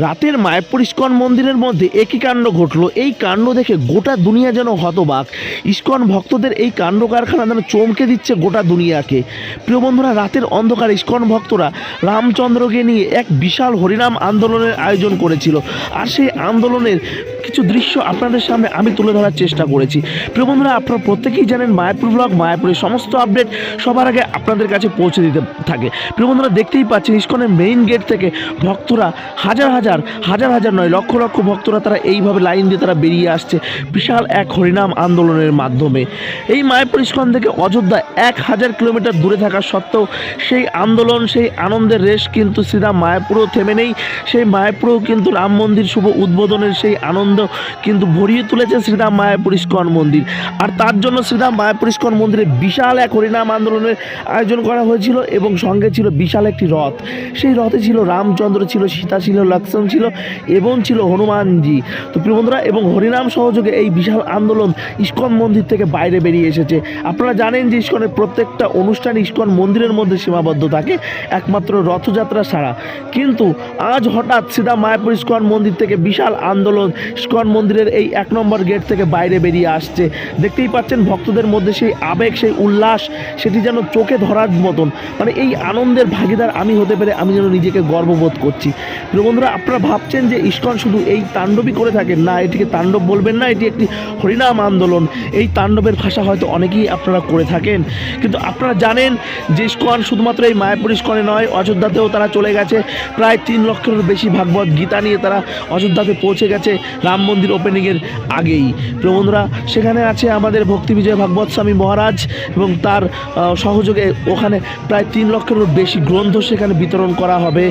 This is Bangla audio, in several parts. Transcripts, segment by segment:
রাতের মায়াপুর ইস্কন মন্দিরের মধ্যে একই কাণ্ড ঘটলো। এই কাণ্ড দেখে গোটা দুনিয়া যেন হতবাক। ইস্কন ভক্তদের এই কাণ্ড কারখানা যেন চমকে দিচ্ছে গোটা দুনিয়াকে। প্রিয় বন্ধুরা, রাতের অন্ধকার ইস্কন ভক্তরা রামচন্দ্রকে নিয়ে এক বিশাল হরিনাম আন্দোলনের আয়োজন করেছিল। আর সেই আন্দোলনের কিছু দৃশ্য আপনাদের সামনে আমি তুলে ধরার চেষ্টা করেছি। প্রিয় বন্ধুরা, আপনারা প্রত্যেকেই জানেন মায়াপুর ব্লগ মায়াপুরের সমস্ত আপডেট সবার আগে আপনাদের কাছে পৌঁছে দিতে থাকে। প্রিয় বন্ধুরা, দেখতেই পাচ্ছেন ইস্কনের মেইন গেট থেকে ভক্তরা হাজার হাজার হাজার হাজার নয়, লক্ষ লক্ষ ভক্তরা তারা এইভাবে লাইন দিয়ে তারা বেরিয়ে আসছে বিশাল এক হরিনাম আন্দোলনের মাধ্যমে। এই মায়াপুর ইস্কন থেকে অযোধ্যা এক হাজার কিলোমিটার দূরে থাকা সত্ত্বেও সেই আন্দোলন, সেই আনন্দের রেশ কিন্তু শ্রীরাম মায়াপুরও থেমে নেই। সেই মায়াপুরেও কিন্তু রাম মন্দির শুভ উদ্বোধনের সেই আনন্দ কিন্তু ভরিয়ে তুলেছে শ্রীরাম মায়াপুর ইস্কন মন্দির আর তার জন্য শ্রীরাম মায়াপুর ইস্কন মন্দিরে বিশাল এক হরিনাম আন্দোলনের আয়োজন করা হয়েছিল এবং সঙ্গে ছিল বিশাল একটি রথ। সেই রথে ছিল রামচন্দ্র, ছিল সীতা, ছিল লক্ষ্মণ, ছিল এবং ছিল হনুমানজি। তো প্রিয় বন্ধুরা, এবং হরিনাম সহযোগে এই বিশাল আন্দোলন ইস্কন মন্দির থেকে বাইরে বেরিয়ে এসেছে। আপনারা জানেন যে ইস্কনের প্রত্যেকটা অনুষ্ঠান ইস্কন মন্দিরের মধ্যে সীমাবদ্ধ থাকে, একমাত্র রথযাত্রা ছাড়া। কিন্তু আজ হঠাৎ সিধা মায়াপুর ইস্কন মন্দির থেকে বিশাল আন্দোলন ইস্কন মন্দিরের এই এক নম্বর গেট থেকে বাইরে বেরিয়ে আসছে। দেখতেই পাচ্ছেন ভক্তদের মধ্যে সেই আবেগ, সেই উল্লাস, সেটি যেন চোখে ধরার মতন। মানে এই আনন্দের ভাগিদার আমি হতে পেরে আমি যেন নিজেকে গর্ববোধ করছি। প্রিয় বন্ধুরা, আপনারা ভাবছেন যে ইস্কন শুধু এই তাণ্ডবই করে থাকেন? না, এটিকে তাণ্ডব বলবেন না, এটি একটি হরিনাম আন্দোলন। এই তাণ্ডবের ভাষা হয়তো অনেকেই আপনারা করে থাকেন। কিন্তু আপনারা জানেন যে ইস্কন শুধুমাত্র এই মায়াপুর ইস্কনে নয়, অযোধ্যাতেও তারা চলে গেছে। প্রায় তিন লক্ষেরও বেশি ভাগবত গীতা নিয়ে তারা অযোধ্যাতে পৌঁছে গেছে। রাম মন্দির ওপেনিংয়ের আগেই। প্রিয় বন্ধুরা, সেখানে আছে আমাদের ভক্তি বিজয় ভাগবত স্বামী মহারাজ এবং তার সহযোগে ওখানে প্রায় তিন লক্ষেরও বেশি গ্রন্থ সেখানে বিতরণ করা হবে।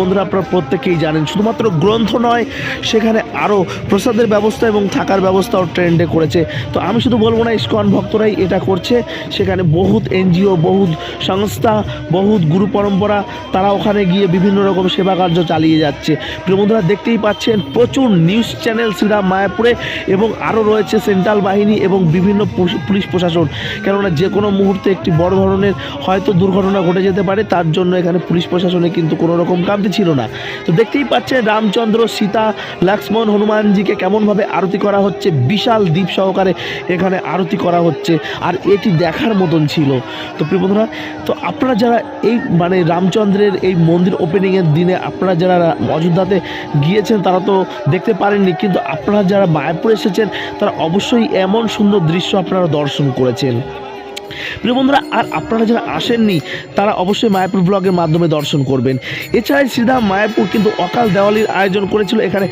বন্ধুরা, আপনারা প্রত্যেকেই জানেন, শুধুমাত্র গ্রন্থ নয়, সেখানে আরও প্রসাদের ব্যবস্থা এবং থাকার ব্যবস্থাও ট্রেন্ডে করেছে। তো আমি শুধু বলব না, ইস্কন ভক্তরাই এটা করছে। সেখানে বহুত এনজিও, বহুত সংস্থা, বহুত গুরু পরম্পরা, তারা ওখানে গিয়ে বিভিন্ন রকম সেবা কার্য চালিয়ে যাচ্ছে। বন্ধুরা, দেখতেই পাচ্ছেন, প্রচুর নিউজ চ্যানেল শ্রীরাম মায়াপুরে এবং আরও রয়েছে সেন্ট্রাল বাহিনী এবং বিভিন্ন পুলিশ- পুলিশ প্রশাসন। কেননা যে কোনো মুহূর্তে একটি বড় ধরনের হয়তো দুর্ঘটনা ঘটে যেতে পারে, তার জন্য এখানে পুলিশ প্রশাসনে কিন্তু কোনো রকম কামতি ছিল না। তো দেখতেই পাচ্ছেন রামচন্দ্র, সীতা, লক্ষ্মণ, হনুমানজিকে কেমনভাবে আরতি করা হচ্ছে, বিশাল দ্বীপ সহকারে এখানে আরতি করা হচ্ছে, আর এটি দেখার মতন ছিল। তো প্রিয় বন্ধুরা, তো আপনারা যারা এই মানে রামচন্দ্রের এই মন্দির ওপেনিংয়ের দিনে আপনারা যারা অযোধ্যাতে গিয়েছেন, তারা তো দেখতে পারেননি, কিন্তু আপনারা যারা মায়াপুর এসেছেন তারা অবশ্যই এমন সুন্দর দৃশ্য আপনারা দর্শন করেছেন। প্রিয় বন্ধুরা, আর আপনারা যারা আসেননি, তারা অবশ্যই মায়াপুর ব্লগের মাধ্যমে দর্শন করবেন। এছাড়া সিধা মায়াপুর কিন্তু অকাল দেওয়ালির আয়োজন করেছিল। এখানে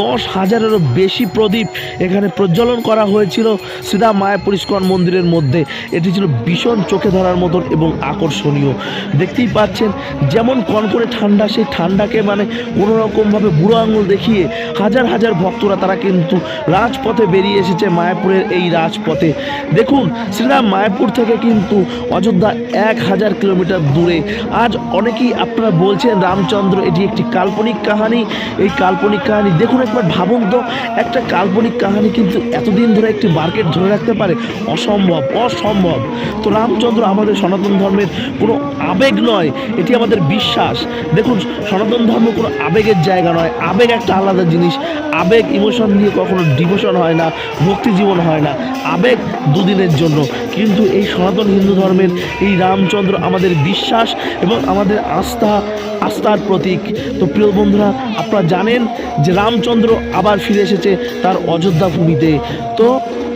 দশ হাজারেরও বেশি প্রদীপ এখানে প্রজ্বলন করা হয়েছিল সিধা মায়াপুর ইস্কন মন্দিরের মধ্যে। এটি ছিল ভীষণ চোখে ধরার মতন এবং আকর্ষণীয়। দেখতেই পাচ্ছেন, যেমন কনকনে ঠান্ডা, সেই ঠান্ডাকে মানে কোনো রকমভাবে বুড়ো আঙুল দেখিয়ে হাজার হাজার ভক্তরা তারা কিন্তু রাজপথে বেরিয়ে এসেছে মায়াপুরের এই রাজপথে। দেখুন শ্রীরাম মায়াপুর থেকে কিন্তু অযোধ্যা এক হাজার কিলোমিটার দূরে। আজ অনেকেই আপনারা বলছেন রামচন্দ্র, এটি একটি কাল্পনিক কাহিনী। এই কাল্পনিক কাহিনী, দেখুন একবার ভাবুন তো, একটা কাল্পনিক কাহিনী কিন্তু এতদিন ধরে একটি মার্কেট ধরে রাখতে পারে। অসম্ভব অসম্ভব। তো রামচন্দ্র আমাদের সনাতন ধর্মের কোনো আবেগ নয়, এটি আমাদের বিশ্বাস। দেখুন, সনাতন ধর্ম কোনো আবেগের জায়গা নয়। আবেগ একটা আলাদা জিনিস। আবেগ ইমোশন দিয়ে কখনো ডিভোশন হয় না, ভক্তি জীবন হয় না। আবেগ দুদিনের জন্য। কিন্তু এই সনাতন হিন্দু ধর্মের এই রামচন্দ্র আমাদের বিশ্বাস এবং আমাদের আস্থা, আস্থার প্রতীক। তো প্রিয় বন্ধুরা, আপনারা জানেন যে রামচন্দ্র আবার ফিরে এসেছে তার অযোধ্যা ভূমিতে। তো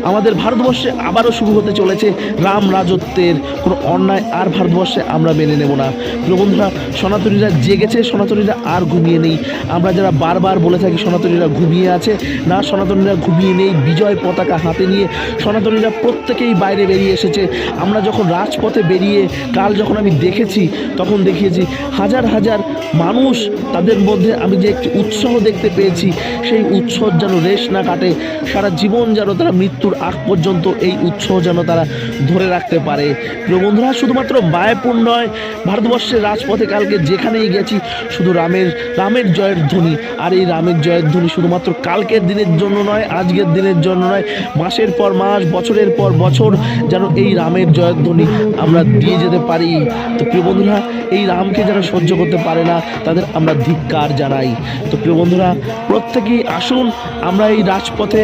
আমাদের ভারতবর্ষে আবারও শুরু হতে চলেছে রাম রাজত্বের কোনো অন্যায় আর ভারতবর্ষে আমরা মেনে নেব না। প্রিয় বন্ধুরা, সনাতনীরা জেগেছে, সনাতনীরা আর ঘুমিয়ে নেই। আমরা যারা বারবার বলে থাকি সনাতনীরা ঘুমিয়ে আছে, না, সনাতনীরা ঘুমিয়ে নেই বিজয় পতাকা হাতে নিয়ে। সনাতনীরা প্রত্যেকেই বাইরে বেরিয়ে এসেছে। আমরা যখন রাজপথে বেরিয়ে, কাল যখন আমি দেখেছি, তখন দেখিয়েছি হাজার হাজার মানুষ তাদের মধ্যে আমি যে একটি উৎসাহ দেখতে পেয়েছি, সেই উৎসব যেন রেশ না কাটে, সারা জীবন যেন তারা মৃত্যুর মৃত্যুর আগ পর্যন্ত এই উৎসাহ যেন তারা ধরে রাখতে পারে। প্রিয় বন্ধুরা, শুধুমাত্র মায়াপুর নয়, ভারতবর্ষের রাজপথে কালকে যেখানেই গেছি, শুধু রামের রামের জয়ের ধ্বনি। আর এই রামের জয়ের ধ্বনি শুধুমাত্র কালকের দিনের জন্য নয়, আজকের দিনের জন্য নয়, মাসের পর মাস, বছরের পর বছর যেন এই রামের জয়ের ধ্বনি আমরা দিয়ে যেতে পারি। তো প্রিয় বন্ধুরা, এই রামকে যারা সহ্য করতে পারে না, তাদের আমরা ধিক্কার জানাই। তো প্রিয় বন্ধুরা, প্রত্যেকেই আসুন, আমরা এই রাজপথে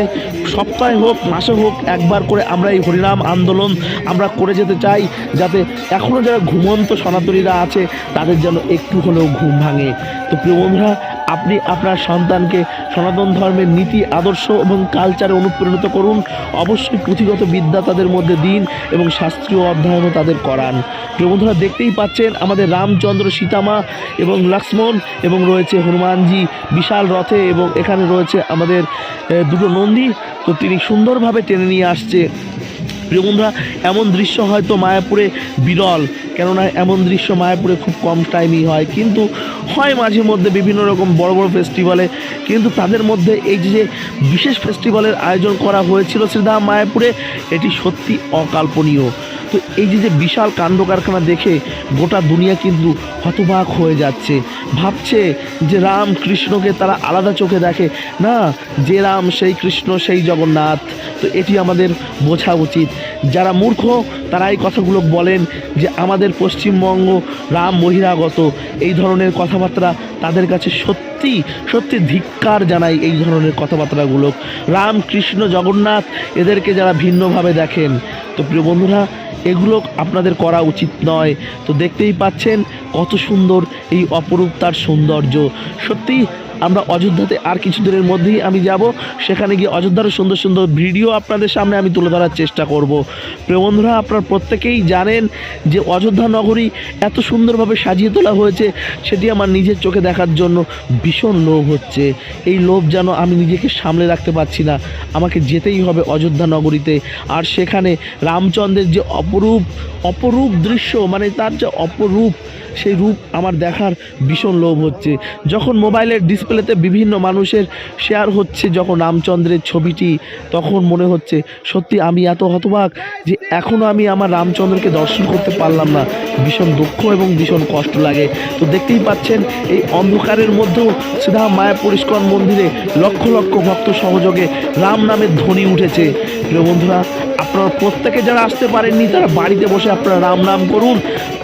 সপ্তাহে হোক, মাসে হোক, একবার করে আমরা এই হরিনাম আন্দোলন আমরা করে যেতে চাই, যাতে এখনও যারা ঘুমন্ত সনাতনীরা আছে, তাদের যেন একটু হলেও ঘুম ভাঙে। তো প্রিয় বন্ধুরা আপনি আপনার সন্তানকে সনাতন ধর্মের নীতি, আদর্শ এবং কালচারে অনুপ্রাণিত করুন। অবশ্যই পুঁথিগত বিদ্যা তাদের মধ্যে দিন এবং শাস্ত্রীয় অধ্যয়নও তাদের করান। বন্ধুরা, দেখতেই পাচ্ছেন আমাদের রামচন্দ্র সীতামা এবং লক্ষ্মণ এবং রয়েছে হনুমানজি বিশাল রথে এবং এখানে রয়েছে আমাদের দুটো নন্দী। তো তিনি সুন্দরভাবে টেনে নিয়ে আসছে। প্রিয় বন্ধুরা, এমন দৃশ্য হয়তো মায়াপুরে বিরল। কেননা এমন দৃশ্য মায়াপুরে খুব কম টাইমই হয়। কিন্তু হয় মাঝে মধ্যে বিভিন্ন রকম বড় বড় ফেস্টিভ্যালে কিন্তু তাদের মধ্যে এই যে বিশেষ ফেস্টিভ্যালের আয়োজন করা হয়েছিল শ্রীধাম মায়াপুরে, এটি সত্যি অকল্পনীয়। তো এই যে যে বিশাল কাণ্ড কারখানা দেখে গোটা দুনিয়া কিন্তু হতবাক হয়ে যাচ্ছে। ভাবছে যে রাম কৃষ্ণকে তারা আলাদা চোখে দেখে। না, যে রাম, সেই কৃষ্ণ, সেই জগন্নাথ। তো এটি আমাদের বোঝা উচিত। যারা মূর্খ, তারা এই কথাগুলো বলেন যে, আমাদের পশ্চিমবঙ্গ রাম বহিরাগত। এই ধরনের কথাবার্তা তাদের কাছে সত্যি সত্যি ধিক্কার জানাই এই ধরনের কথাবার্তাগুলো। রাম কৃষ্ণ জগন্নাথ এদেরকে যারা ভিন্নভাবে দেখেন। তো প্রিয় বন্ধুরা, এগুলো আপনাদের করা উচিত নয়। তো দেখতেই পাচ্ছেন কত সুন্দর এই অপরূপ তার সৌন্দর্য। সত্যি আমরা অযোধ্যাতে আর কিছু দিনের মধ্যেই আমি যাব। সেখানে গিয়ে অযোধ্যার সুন্দর সুন্দর ভিডিও আপনাদের সামনে আমি তুলে ধরার চেষ্টা করব। প্রিয় বন্ধুরা, আপনারা প্রত্যেকেই জানেন যে অযোধ্যা নগরী এত সুন্দরভাবে সাজিয়ে তোলা হয়েছে, সেটি আমার নিজের চোখে দেখার জন্য ভীষণ লোভ হচ্ছে। এই লোভ যেন আমি নিজেকে সামলে রাখতে পারছি না। আমাকে যেতেই হবে অযোধ্যা নগরীতে। আর সেখানে রামচন্দ্রের যে অপরূপ অপরূপ দৃশ্য মানে তার যে অপরূপ সেই রূপ আমার দেখার ভীষণ লোভ হচ্ছে। যখন মোবাইলের ডিসপ্লেতে বিভিন্ন মানুষের শেয়ার হচ্ছে, যখন রামচন্দ্রের ছবিটি, তখন মনে হচ্ছে, সত্যি আমি এত হতবাক যে এখনও আমি আমার রামচন্দ্রকে দর্শন করতে পারলাম না। ভীষণ দুঃখ এবং ভীষণ কষ্ট লাগে। তো দেখতেই পাচ্ছেন, এই অন্ধকারের মধ্যেও সিধা মায়াপুর ইস্কন মন্দিরে লক্ষ লক্ষ ভক্ত সহযোগে রাম নামের ধ্বনি উঠেছে। প্রিয় বন্ধুরা, আপনারা প্রত্যেকে যারা আসতে পারেননি, তারা বাড়িতে বসে আপনারা রাম নাম করুন।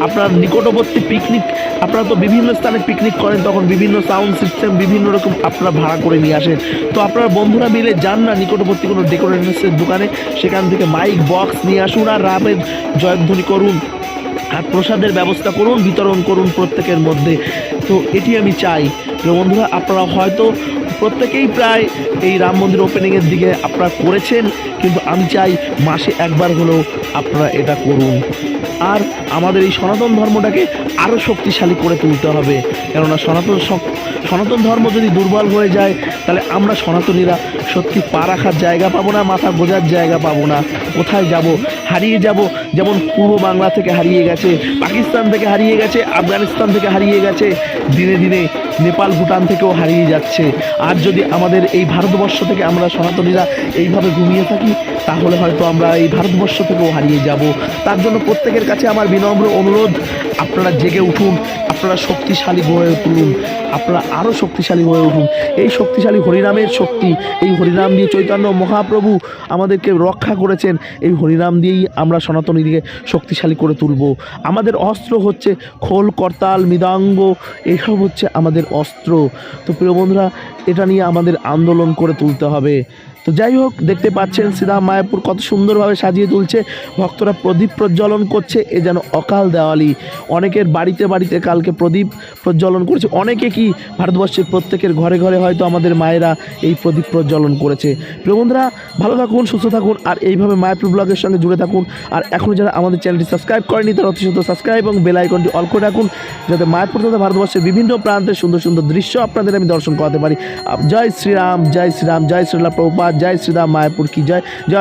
আপনার নিকটবর্তী পিকনিক আপনারা তো বিভিন্ন স্থানে পিকনিক করেন, তখন বিভিন্ন সাউন্ড সিস্টেম বিভিন্ন রকম আপনারা ভাড়া করে নিয়ে আসেন। তো আপনার বন্ধুরা মিলে যান না নিকটবর্তী কোনো ডেকোরেশনের দোকানে, সেখান থেকে মাইক বক্স নিয়ে আসুন আর রামের জয়ধ্বনি করুন, আর প্রসাদের ব্যবস্থা করুন, বিতরণ করুন প্রত্যেকের মধ্যে। তো এটি আমি চাই। বন্ধুরা, আপনারা হয়তো প্রত্যেকেই প্রায় এই রাম মন্দির ওপেনিংয়ের দিকে আপনারা করেছেন, কিন্তু আমি চাই মাসে একবার হলেও আপনারা এটা করুন। আর আমাদের এই সনাতন ধর্মটাকে আরও শক্তিশালী করে তুলতে হবে। কেননা সনাতন সনাতন ধর্ম যদি দুর্বল হয়ে যায়, তাহলে আমরা সনাতনীরা সত্যি পা রাখার জায়গা পাবো না, মাথা গোজার জায়গা পাবো না। কোথায় যাব? হারিয়ে যাব? যেমন পূর্ব বাংলা থেকে হারিয়ে গেছে, পাকিস্তান থেকে হারিয়ে গেছে, আফগানিস্তান থেকে হারিয়ে গেছে, দিনে দিনে নেপাল, ভুটান থেকেও হারিয়ে যাচ্ছে। আর যদি আমাদের এই ভারতবর্ষ থেকে আমরা সনাতনীরা এইভাবে ঘুমিয়ে থাকি, তাহলে হয়তো আমরা এই ভারতবর্ষ থেকেও হারিয়ে যাব। তার জন্য প্রত্যেকের কাছে আমার বিনম্র অনুরোধ, আপনারা জেগে উঠুন, আপনারা শক্তিশালী হয়ে তুলুন, আপনারা আরও শক্তিশালী হয়ে উঠুন। এই শক্তিশালী হরিনামের শক্তি, এই হরিনাম দিয়ে চৈতন্য মহাপ্রভু আমাদেরকে রক্ষা করেছেন, এই হরিনাম দিয়েই আমরা সনাতনীদিকে শক্তিশালী করে তুলব। আমাদের অস্ত্র হচ্ছে খোল, করতাল, মৃদাঙ্গ এইসব হচ্ছে আমাদের অস্ত্র। তো প্রিয় বন্ধুরা, এটা নিয়ে আমাদের আন্দোলন করে তুলতে হবে। তো যাই হোক, দেখতে পাচ্ছেন শ্রীরাম মায়াপুর কত সুন্দরভাবে সাজিয়ে তুলছে। ভক্তরা প্রদীপ প্রজ্বলন করছে, এ যেন অকাল দেওয়ালি। অনেকের বাড়িতে বাড়িতে কালকে প্রদীপ প্রজ্বলন করেছে। অনেকে কি ভারতবর্ষের প্রত্যেকের ঘরে ঘরে হয়তো আমাদের মায়েরা এই প্রদীপ প্রজ্বলন করেছে। প্রিয় বন্ধুরা, ভালো থাকুন, সুস্থ থাকুন, আর এইভাবে মায়াপুর ব্লগের সঙ্গে জুড়ে থাকুন। আর এখনও যারা আমাদের চ্যানেলটি সাবস্ক্রাইব করেনি তারা অতি সুন্দর সাবস্ক্রাইব এবং বেল আইকনটি অল করে রাখুন, যাতে মায়াপুর তথা ভারতবর্ষের বিভিন্ন প্রান্তের সুন্দর সুন্দর দৃশ্য আপনাদের আমি দর্শন করাতে পারি। জয় শ্রীরাম জয় শ্রীরাম, জয় শ্রীলা প্রভুপাত জয় শ্রীরাম মায়াপুর কি জয় জয়